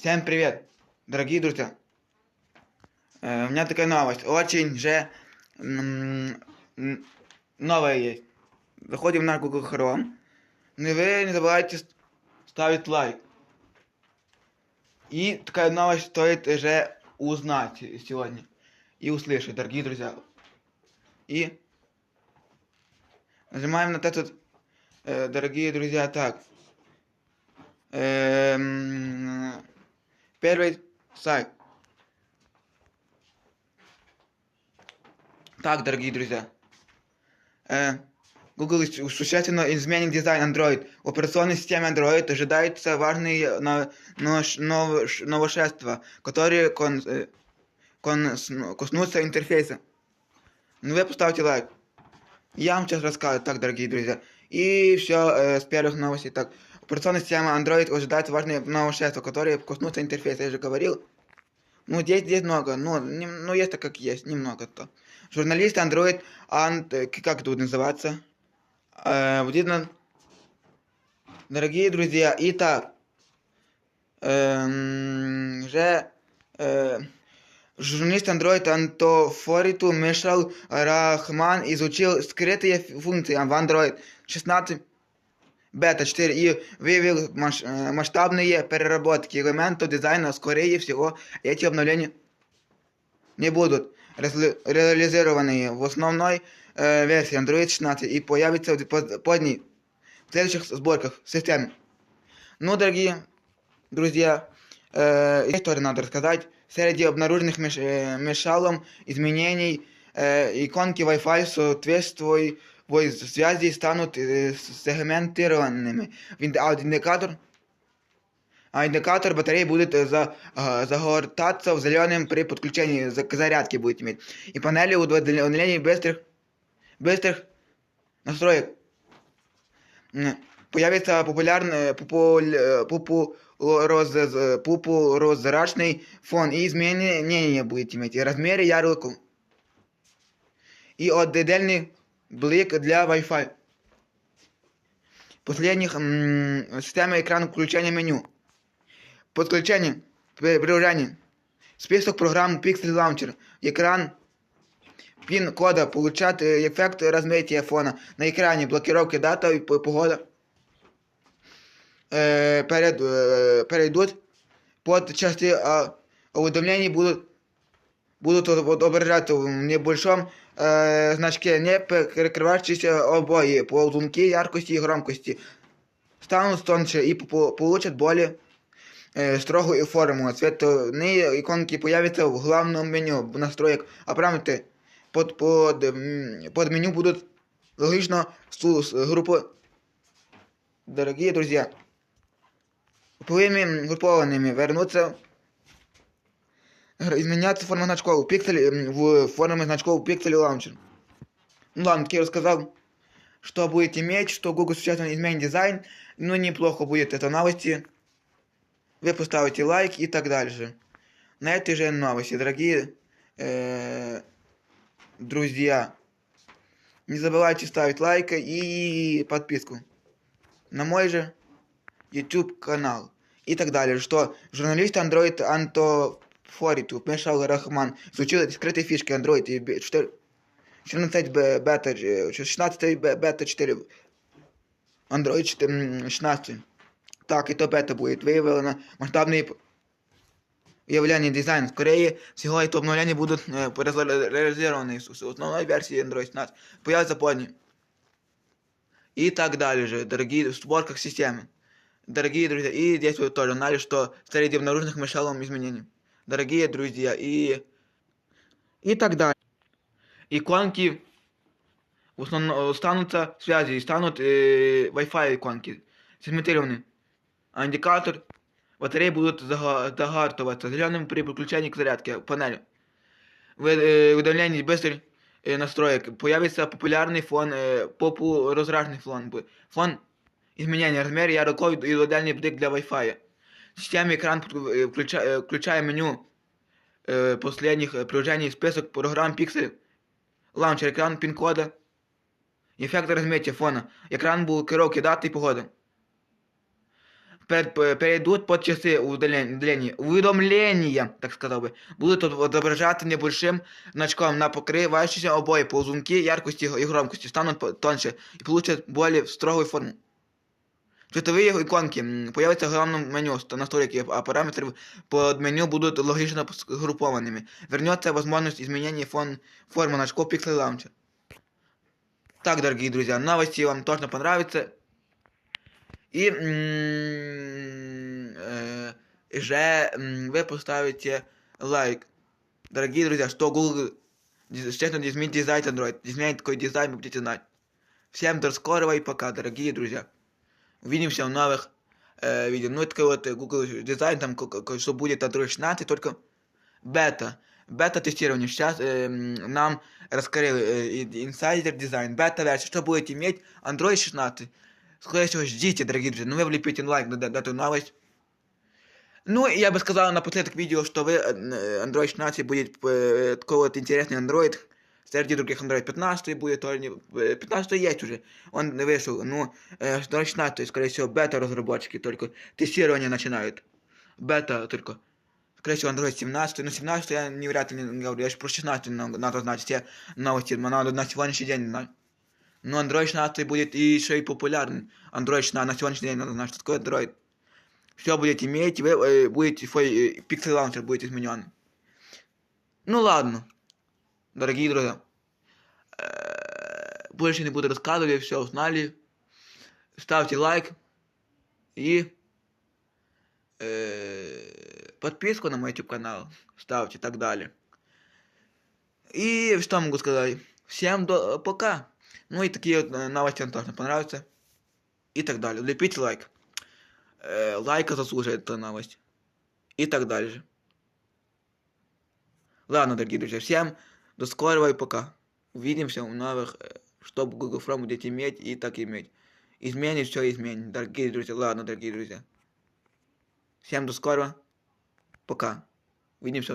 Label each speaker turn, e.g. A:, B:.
A: Всем привет, дорогие друзья. Э, у меня такая новость, очень же новая есть. Заходим на Google Chrome. И вы не забывайте ст- ставить лайк. И такая новость стоит же узнать сегодня. И услышать, дорогие друзья. И нажимаем на этот, э, дорогие друзья, так. Эм, Первый сайт. Так, дорогие друзья. Э, Google существенно изменит дизайн Android. В операционной системе Android ожидаются важные новшества, которые кон- э, кон- коснутся интерфейса. Ну вы поставьте лайк. Я вам сейчас расскажу, так, дорогие друзья. И все с первых новостей. Так, операционная система Android ожидает важные новшества, которые коснутся интерфейса, я же говорил. Ну, здесь, здесь много, ну, не- ну, есть так, как есть, немного то. Журналист Android, ан- э, как это будет называться? Э, будет на- Дорогие друзья, итак, эм, же э, журналист Android Антофориту Мишел Рахман изучил скрытые функции в Android 16 бета 4 и выявил маш- э, масштабные переработки элементов дизайна. Скорее всего, эти обновления не будут резли- реализованы в основной э, версии Android 16 и появятся в поз- поздней в следующих сборках системы. Ну, дорогие друзья, э, есть что надо рассказать. Среди обнаруженных меш, э, мешалом изменений э, иконки Wi-Fi соответствующей связи станут э, сегментированными. Вин- А индикатор а индикатор батареи будет э, за, а, загортаться в зеленым при подключении за- к зарядке будет иметь. И панели удаления быстрых, быстрых настроек. М, Появится популярный популь, э, попу, роз, популярный фон и изменение будет иметь. И размеры ярлыку. И отдельный блик для Wi-Fi. Последних м, система экрана включения меню. Подключение, при- приложение. Список программ Pixel Launcher. Экран пин-кода. Получать э, эффект размытия фона. На экране блокировки дата и п- погода. Э, перед, э, перейдут под части а, уведомлений будут будут отображаться в небольшом э, значке, не перекрывающиеся обои по звуки, яркости и громкости. Станут тоньше и по- получат более э, строгую форму. Цветные иконки появятся в главном меню настроек, а параметры под, под, м, под меню будут логично с, с группой. Дорогие друзья, групповыми группованными вернуться изменяться форма значков пиксель м, в форме значков пиксель лаунчер. Ну ладно, я рассказал, что будет иметь, что Google сейчас изменит дизайн, ну неплохо будет это новости. Вы поставите лайк и так дальше. На этой же новости, дорогие э, друзья, не забывайте ставить лайк и подписку на мой же YouTube канал и так далее, что журналист Android Анто Фориту Мешал Рахман изучил скрытые фишки Android и бе- 4 14 бе- бета, э, 16 бе- бета 4 Android 4, м, 16. Так, и то бета будет выявлено масштабные п- явления дизайна. Скорее всего, это будут реализованы с с основной версии Android 16. Появятся позднее. И так далее же, дорогие, в сборках системы. Дорогие друзья, и здесь вы тоже знали, что среди обнаруженных мешалом изменений. Дорогие друзья, и... И так далее. Иконки в основном останутся связи, и станут э, Wi-Fi иконки, сегментированы. А индикатор батареи будут зага- загартываться зеленым при подключении к зарядке панели. В э, уведомлении быстрый э, настроек появится популярный фон, э, попу разраженный фон, б- фон изменения размера ярлыков и отдельный блик для Wi-Fi. В системе экран подгру- э, включа- э, включая меню э, последних э, приложений список программ Pixel, лаунчер, экран пин-кода, эффект размытия фона, экран блокировки даты и погоды. пер- пе- перейдут под часы удален- удаления. Уведомления, так сказал бы, будут от- отображаться небольшим значком на покрывающиеся обои ползунки яркости и громкости станут по- тоньше и получат более строгую форму. Цветовые иконки м, появятся в главном меню ст- настройки, а параметры под меню будут логично сгруппованными. Вернется возможность изменения фон, формы значков Pixel Launcher. Так, дорогие друзья, новости вам точно понравятся. И м, э, же м, вы поставите лайк. Дорогие друзья, что Google диз- честно изменит дизайн Android. Изменит такой дизайн, вы будете знать. Всем до скорого и пока, дорогие друзья. Увидимся в новых э, видео. Ну, это вот э, Google дизайн, там, что будет Android 16, только бета. Бета-тестирование. Сейчас э, нам раскрыл э, инсайдер дизайн. Бета-версия. Что будет иметь Android 16. Скорее всего, ждите, дорогие друзья. Ну, вы влепите лайк на, на- эту новость. Ну, я бы сказал напоследок видео, что вы, э, Android 16 будет э, такой вот интересный Android. Среди других Android 15 будет, то ли- э, 15 есть уже. Он вышел, ну, Android 16, скорее всего, бета-разработчики только тестирование начинают. Бета только. Скорее всего, Android 17. Ну, 17 я не вряд ли не говорю. Я же про 16 надо, знать все новости. но Надо на сегодняшний день знать. Но Android 16 будет еще и популярный. Android 16 на сегодняшний день надо знать, что такое Android. Все будете иметь, вы будете, свой э, Pixel Launcher будет изменен. Ну ладно, дорогие друзья. Э, Больше не буду рассказывать, все узнали. Ставьте лайк и э, подписку на мой YouTube канал ставьте и так далее. И что могу сказать? Всем до, пока. Ну и такие вот, э, новости вам точно понравятся. И так далее. Лепите лайк. Лайка заслуживает эта новость. И так дальше. Ладно, дорогие друзья, всем до скорого и пока. Увидимся в новых, э, что Google Chrome будете иметь и так иметь. Изменит, все изменит. Дорогие друзья, ладно, дорогие друзья. Всем до скорого. Пока. Увидимся